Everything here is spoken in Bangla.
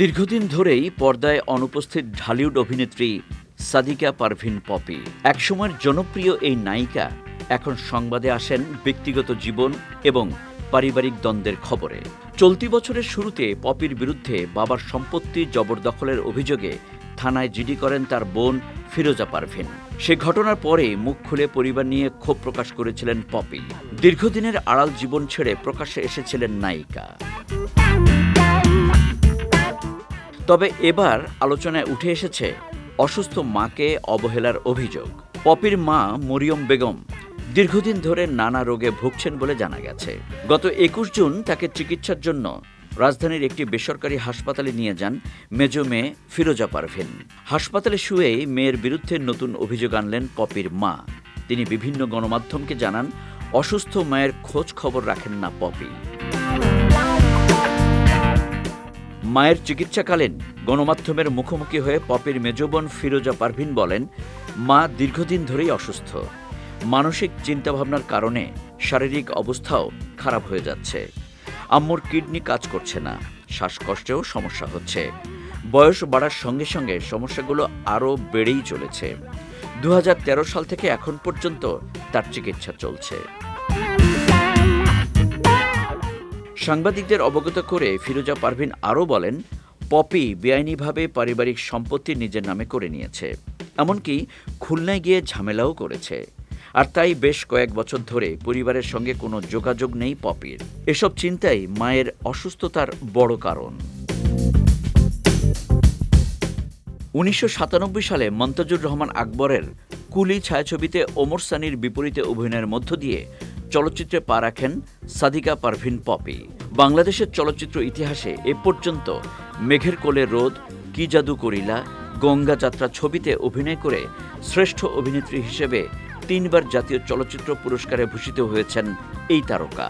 দীর্ঘদিন ধরেই পর্দায় অনুপস্থিত ঢালিউড অভিনেত্রী সাদিকা পারভিন পপি। একসময়ের জনপ্রিয় এই নায়িকা এখন সংবাদে আসেন ব্যক্তিগত জীবন এবং পারিবারিক দ্বন্দ্বের খবরে। চলতি বছরের শুরুতে পপির বিরুদ্ধে বাবার সম্পত্তি জবরদখলের অভিযোগে থানায় জিডি করেন তার বোন ফিরোজা পারভিন। সে ঘটনার পরে মুখ খুলে পরিবার নিয়ে ক্ষোভ প্রকাশ করেছিলেন পপি। দীর্ঘদিনের আড়াল জীবন ছেড়ে প্রকাশ্যে এসেছিলেন নায়িকা। তবে এবার আলোচনায় উঠে এসেছে অসুস্থ মাকে অবহেলার অভিযোগ। পপির মা মরিয়ম বেগম দীর্ঘদিন ধরে নানা রোগে ভুগছেন বলে জানা গেছে। গত একুশ জুন তাকে চিকিৎসার জন্য রাজধানীর একটি বেসরকারি হাসপাতালে নিয়ে যান মেজ মেয়ে ফিরোজা পারভিন। হাসপাতালে শুয়েই মেয়ের বিরুদ্ধে নতুন অভিযোগ আনলেন পপির মা। তিনি বিভিন্ন গণমাধ্যমকে জানান, অসুস্থ মায়ের খোঁজ খবর রাখেন না পপি। মায়ের চিকিৎসাকালীন গণমাধ্যমের মুখোমুখি হয়ে পপির মেজবোন ফিরোজা পারভিন বলেন, মা দীর্ঘদিন ধরেই অসুস্থ। মানসিক চিন্তাভাবনার কারণে শারীরিক অবস্থাও খারাপ হয়ে যাচ্ছে। আম্মুর কিডনি কাজ করছে না, শ্বাসকষ্টেও সমস্যা হচ্ছে। বয়স বাড়ার সঙ্গে সঙ্গে সমস্যাগুলো আরও বেড়েই চলেছে। দু হাজার তেরো সাল থেকে এখন পর্যন্ত তার চিকিৎসা চলছে। সাংবাদিকদের অবগত করে ফিরোজা পারভিন আরও বলেন, পপি বেআইনিভাবে পারিবারিক সম্পত্তি নিজের নামে করে নিয়েছে, এমনকি খুলনায় গিয়ে ঝামেলাও করেছে। আর তাই বেশ কয়েক বছর ধরে পরিবারের সঙ্গে কোনো যোগাযোগ নেই পপির। এসব চিন্তাই মায়ের অসুস্থতার বড় কারণ। উনিশশো সাতানব্বই সালে মন্তাজুর রহমান আকবরের কুলি ছায়াছবিতে ওমর সানির বিপরীতে অভিনয়ের মধ্য দিয়ে চলচ্চিত্রে পা রাখেন সাদিকা পারভিন পপি। বাংলাদেশের চলচ্চিত্র ইতিহাসে এ পর্যন্ত মেঘের কোলে রোদ, কি জাদু করিলা, গঙ্গা যাত্রা ছবিতে অভিনয় করে শ্রেষ্ঠ অভিনেত্রী হিসেবে তিনবার জাতীয় চলচ্চিত্র পুরস্কারে ভূষিত হয়েছেন এই তারকা।